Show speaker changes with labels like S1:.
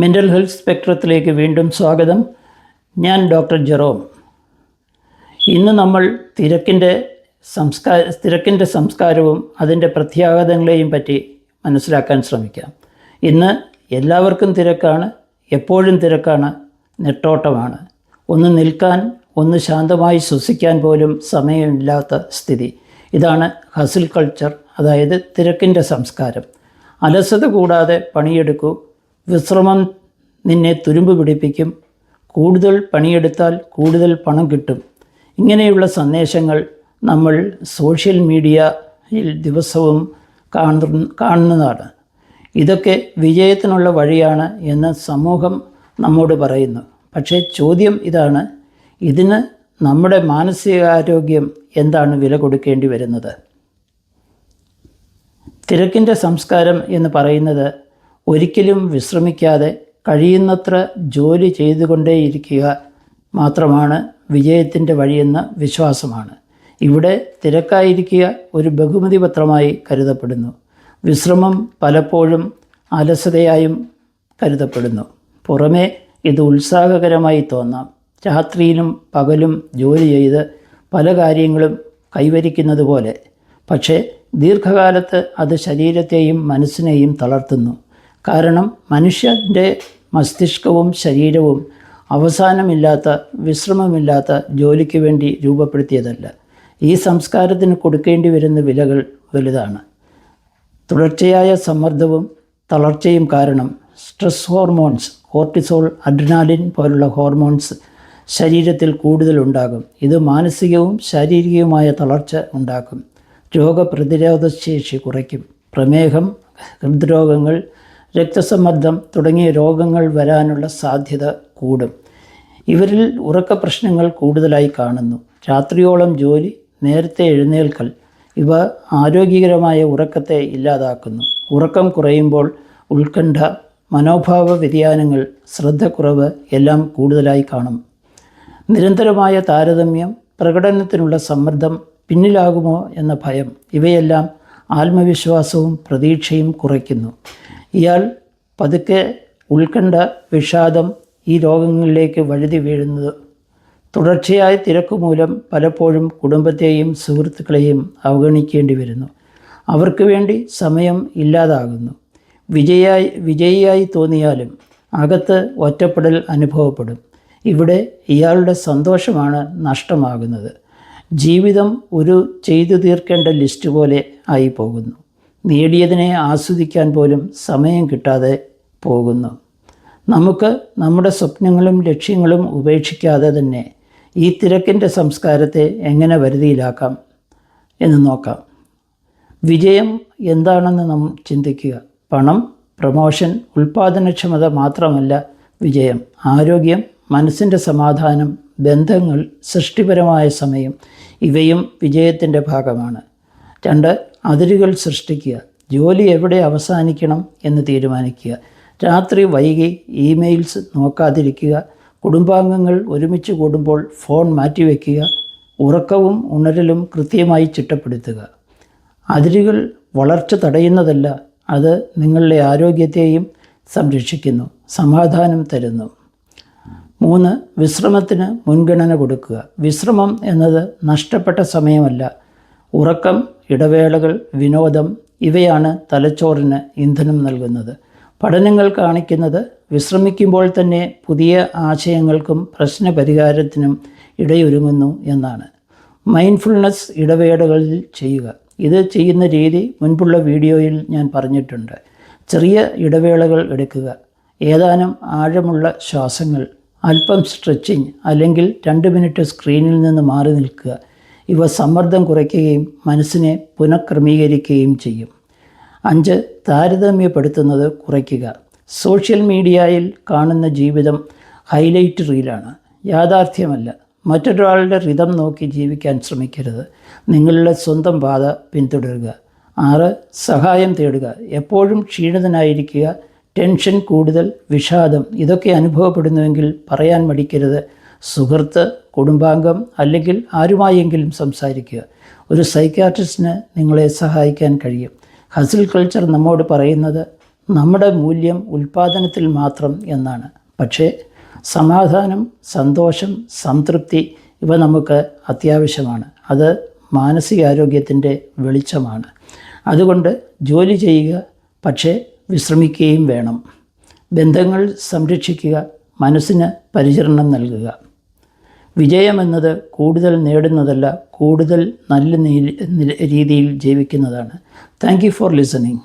S1: Mental health സ്പെക്ട്രത്തിലേക്ക് വീണ്ടും സ്വാഗതം. ഞാൻ ഡോക്ടർ ജെറോം. ഇന്ന് നമ്മൾ തിരക്കിന്റെ സംസ്കാര തിരക്കിന്റെ സംസ്കാരവും അതിന്റെ പ്രത്യാഘാതങ്ങളെയും പറ്റി മനസ്സിലാക്കാൻ ശ്രമിക്കാം. ഇന്ന് എല്ലാവർക്കും തിരക്കാണ് എപ്പോഴും തിരക്കാണ് നെട്ടോട്ടമാണ്. ഒന്ന് നിൽക്കാൻ ഒന്ന് ശാന്തമായി ശ്വസിക്കാൻ പോലും സമയമില്ലാത്ത സ്ഥിതി. ഇതാണ് ഹസിൽ കൾച്ചർ അതായത് തിരക്കിന്റെ സംസ്കാരം. അലസത കൂടാതെ പണിയെടുക്കൂ വിശ്രമം നിന്നെ തുരുമ്പ് പിടിപ്പിക്കും. കൂടുതൽ പണിയെടുത്താൽ കൂടുതൽ പണം കിട്ടും. ഇങ്ങനെയുള്ള സന്ദേശങ്ങൾ നമ്മൾ സോഷ്യൽ മീഡിയയിൽ ദിവസവും കാണു കാണുന്നതാണ്. ഇതൊക്കെ വിജയത്തിനുള്ള വഴിയാണ് എന്ന് സമൂഹം നമ്മോട് പറയുന്നു. പക്ഷേ ചോദ്യം ഇതാണ് ഇതിന് നമ്മുടെ മാനസികാരോഗ്യം എന്താണ് വില കൊടുക്കേണ്ടി വരുന്നത്? തിരക്കിന്റെ സംസ്കാരം എന്ന് പറയുന്നത് ഒരിക്കലും വിശ്രമിക്കാതെ കഴിയുന്നത്ര ജോലി ചെയ്തുകൊണ്ടേയിരിക്കുക മാത്രമാണ് വിജയത്തിന്റെ വഴിയെന്ന വിശ്വാസമാണ്. ഇവിടെ തിരക്കായിരിക്കുക ഒരു ബഹുമതി പത്രമായി കരുതപ്പെടുന്നു. വിശ്രമം പലപ്പോഴും അലസതയായും കരുതപ്പെടുന്നു. പുറമേ ഇത് ഉത്സാഹകരമായി തോന്നാം. രാത്രിയിലും പകലും ജോലി ചെയ്ത് പല കാര്യങ്ങളും കൈവരിക്കുന്നത് പോലെ പക്ഷേ ദീർഘകാലത്ത് അത് ശരീരത്തെയും മനസ്സിനെയും തളർത്തുന്നു. കാരണം മനുഷ്യന്റെ മസ്തിഷ്കവും ശരീരവും അവസാനമില്ലാത്ത വിശ്രമമില്ലാത്ത ജോലിക്ക് വേണ്ടി രൂപപ്പെടുത്തിയതല്ല. ഈ സംസ്കാരത്തിന് കൊടുക്കേണ്ടി വരുന്ന വിലകൾ വലുതാണ്. തുടർച്ചയായ സമ്മർദ്ദവും തളർച്ചയും കാരണം സ്ട്രെസ് ഹോർമോൺസ് കോർട്ടിസോൾ അഡ്രിനാലിൻ പോലുള്ള ഹോർമോൺസ് ശരീരത്തിൽ കൂടുതലുണ്ടാകും ഇത് മാനസികവും ശാരീരികവുമായ തളർച്ച ഉണ്ടാക്കും. രോഗപ്രതിരോധ ശേഷി കുറയ്ക്കും. പ്രമേഹം ഹൃദ്രോഗങ്ങൾ രക്തസമ്മർദ്ദം തുടങ്ങിയ രോഗങ്ങൾ വരാനുള്ള സാധ്യത കൂടും. ഇവരിൽ ഉറക്ക പ്രശ്നങ്ങൾ കൂടുതലായി കാണുന്നു. രാത്രിയോളം ജോലി നേരത്തെ എഴുന്നേൽക്കൽ ഇവ ആരോഗ്യകരമായ ഉറക്കത്തെ ഇല്ലാതാക്കുന്നു. ഉറക്കം കുറയുമ്പോൾ ഉത്കണ്ഠ മനോഭാവ വ്യതിയാനങ്ങൾ ശ്രദ്ധക്കുറവ് എല്ലാം കൂടുതലായി കാണും. നിരന്തരമായ താരതമ്യം പ്രകടനത്തിനുള്ള സമ്മർദ്ദം പിന്നിലാകുമോ എന്ന ഭയം ഇവയെല്ലാം ആത്മവിശ്വാസവും പ്രതീക്ഷയും കുറയ്ക്കുന്നു. ഇയാൾ പതുക്കെ ഉത്കണ്ഠ വിഷാദം ഈ രോഗങ്ങളിലേക്ക് വഴുതി വീഴുന്നത്. തുടർച്ചയായ തിരക്ക് മൂലം പലപ്പോഴും കുടുംബത്തെയും സുഹൃത്തുക്കളെയും അവഗണിക്കേണ്ടി വരുന്നു. അവർക്ക് വേണ്ടി സമയം ഇല്ലാതാകുന്നു. വിജയായി വിജയിയായി തോന്നിയാലും അകത്ത് ഒറ്റപ്പെടൽ അനുഭവപ്പെടും. ഇവിടെ ഇയാളുടെ സന്തോഷമാണ് നഷ്ടമാകുന്നത്. ജീവിതം ഒരു ചെയ്തു തീർക്കേണ്ട ലിസ്റ്റ് പോലെ ആയി പോകുന്നു. നേടിയതിനെ ആസ്വദിക്കാൻ പോലും സമയം കിട്ടാതെ പോകുന്നു. നമുക്ക് നമ്മുടെ സ്വപ്നങ്ങളും ലക്ഷ്യങ്ങളും ഉപേക്ഷിക്കാതെ തന്നെ ഈ തിരക്കിന്റെ സംസ്കാരത്തെ എങ്ങനെ വരുതിയിലാക്കാം എന്ന് നോക്കാം. വിജയം എന്താണെന്ന് നാം ചിന്തിക്കുക. പണം പ്രമോഷൻ ഉൽപ്പാദനക്ഷമത മാത്രമല്ല വിജയം. ആരോഗ്യം മനസ്സിന്റെ സമാധാനം ബന്ധങ്ങൾ സൃഷ്ടിപരമായ സമയം ഇവയും വിജയത്തിന്റെ ഭാഗമാണ്. രണ്ട് അതിരുകൾ സൃഷ്ടിക്കുക. ജോലി എവിടെ അവസാനിക്കണം എന്ന് തീരുമാനിക്കുക. രാത്രി വൈകി ഇമെയിൽസ് നോക്കാതിരിക്കുക. കുടുംബാംഗങ്ങൾ ഒരുമിച്ച് കൂടുമ്പോൾ ഫോൺ മാറ്റിവെക്കുക. ഉറക്കവും ഉണരലും കൃത്യമായി ചിട്ടപ്പെടുത്തുക. അതിരുകൾ വളർച്ച തടയുന്നതല്ല അത് നിങ്ങളുടെ ആരോഗ്യത്തെയും സംരക്ഷിക്കുന്നു സമാധാനം തരുന്നു. മൂന്ന് വിശ്രമത്തിന് മുൻഗണന കൊടുക്കുക. വിശ്രമം എന്നത് നഷ്ടപ്പെട്ട സമയമല്ല ഉറക്കം ഇടവേളകൾ വിനോദം ഇവയാണ് തലച്ചോറിന് ഇന്ധനം നൽകുന്നത്. പഠനങ്ങൾ കാണിക്കുന്നത് വിശ്രമിക്കുമ്പോൾ തന്നെ പുതിയ ആശയങ്ങൾക്കും പ്രശ്നപരിഹാരത്തിനും ഇടയൊരുങ്ങുന്നു എന്നാണ്. മൈൻഡ്ഫുൾനെസ് ഇടവേളകളിൽ ചെയ്യുക. ഇത് ചെയ്യുന്ന രീതി മുൻപുള്ള വീഡിയോയിൽ ഞാൻ പറഞ്ഞിട്ടുണ്ട്. ചെറിയ ഇടവേളകൾ എടുക്കുക. ഏതാനും ആഴമുള്ള ശ്വാസങ്ങൾ അല്പം സ്ട്രെച്ചിങ് അല്ലെങ്കിൽ രണ്ട് മിനിറ്റ് സ്ക്രീനിൽ നിന്ന് മാറി നിൽക്കുക. ഇവ സമ്മർദ്ദം കുറയ്ക്കുകയും മനസ്സിനെ പുനഃക്രമീകരിക്കുകയും ചെയ്യും. അഞ്ച് താരതമ്യപ്പെടുത്തുന്നത് കുറയ്ക്കുക. സോഷ്യൽ മീഡിയയിൽ കാണുന്ന ജീവിതം ഹൈലൈറ്റ് റീലാണ്. യാഥാർത്ഥ്യമല്ല. മറ്റൊരാളുടെ റിതം നോക്കി ജീവിക്കാൻ ശ്രമിക്കരുത്. നിങ്ങളുടെ സ്വന്തം പാത പിന്തുടരുക. ആറ് സഹായം തേടുക. എപ്പോഴും ക്ഷീണിതനായിരിക്കുക. ടെൻഷൻ കൂടുതൽ വിഷാദം. ഇതൊക്കെ അനുഭവപ്പെടുന്നുവെങ്കിൽ പറയാൻ മടിക്കരുത്. സുഹൃത്ത് കുടുംബാംഗം അല്ലെങ്കിൽ ആരുമായെങ്കിലും സംസാരിക്കുക. ഒരു സൈക്കാട്രിസ്റ്റിന് നിങ്ങളെ സഹായിക്കാൻ കഴിയും. ഹസിൽ കൾച്ചർ നമ്മോട് പറയുന്നത് നമ്മുടെ മൂല്യം ഉൽപ്പാദനത്തിൽ മാത്രം എന്നാണ്. പക്ഷേ സമാധാനം സന്തോഷം സംതൃപ്തി ഇവ നമുക്ക് അത്യാവശ്യമാണ്. അത് മാനസികാരോഗ്യത്തിന്റെ വെളിച്ചമാണ്. അതുകൊണ്ട് ജോലി ചെയ്യുക പക്ഷേ വിശ്രമിക്കുകയും വേണം. ബന്ധങ്ങൾ സംരക്ഷിക്കുക മനസ്സിന് പരിചരണം നൽകുക. വിജയമെന്നത് കൂടുതൽ നേടുന്നതല്ല കൂടുതൽ നല്ല രീതിയിൽ ജീവിക്കുന്നതാണ്. Thank you for listening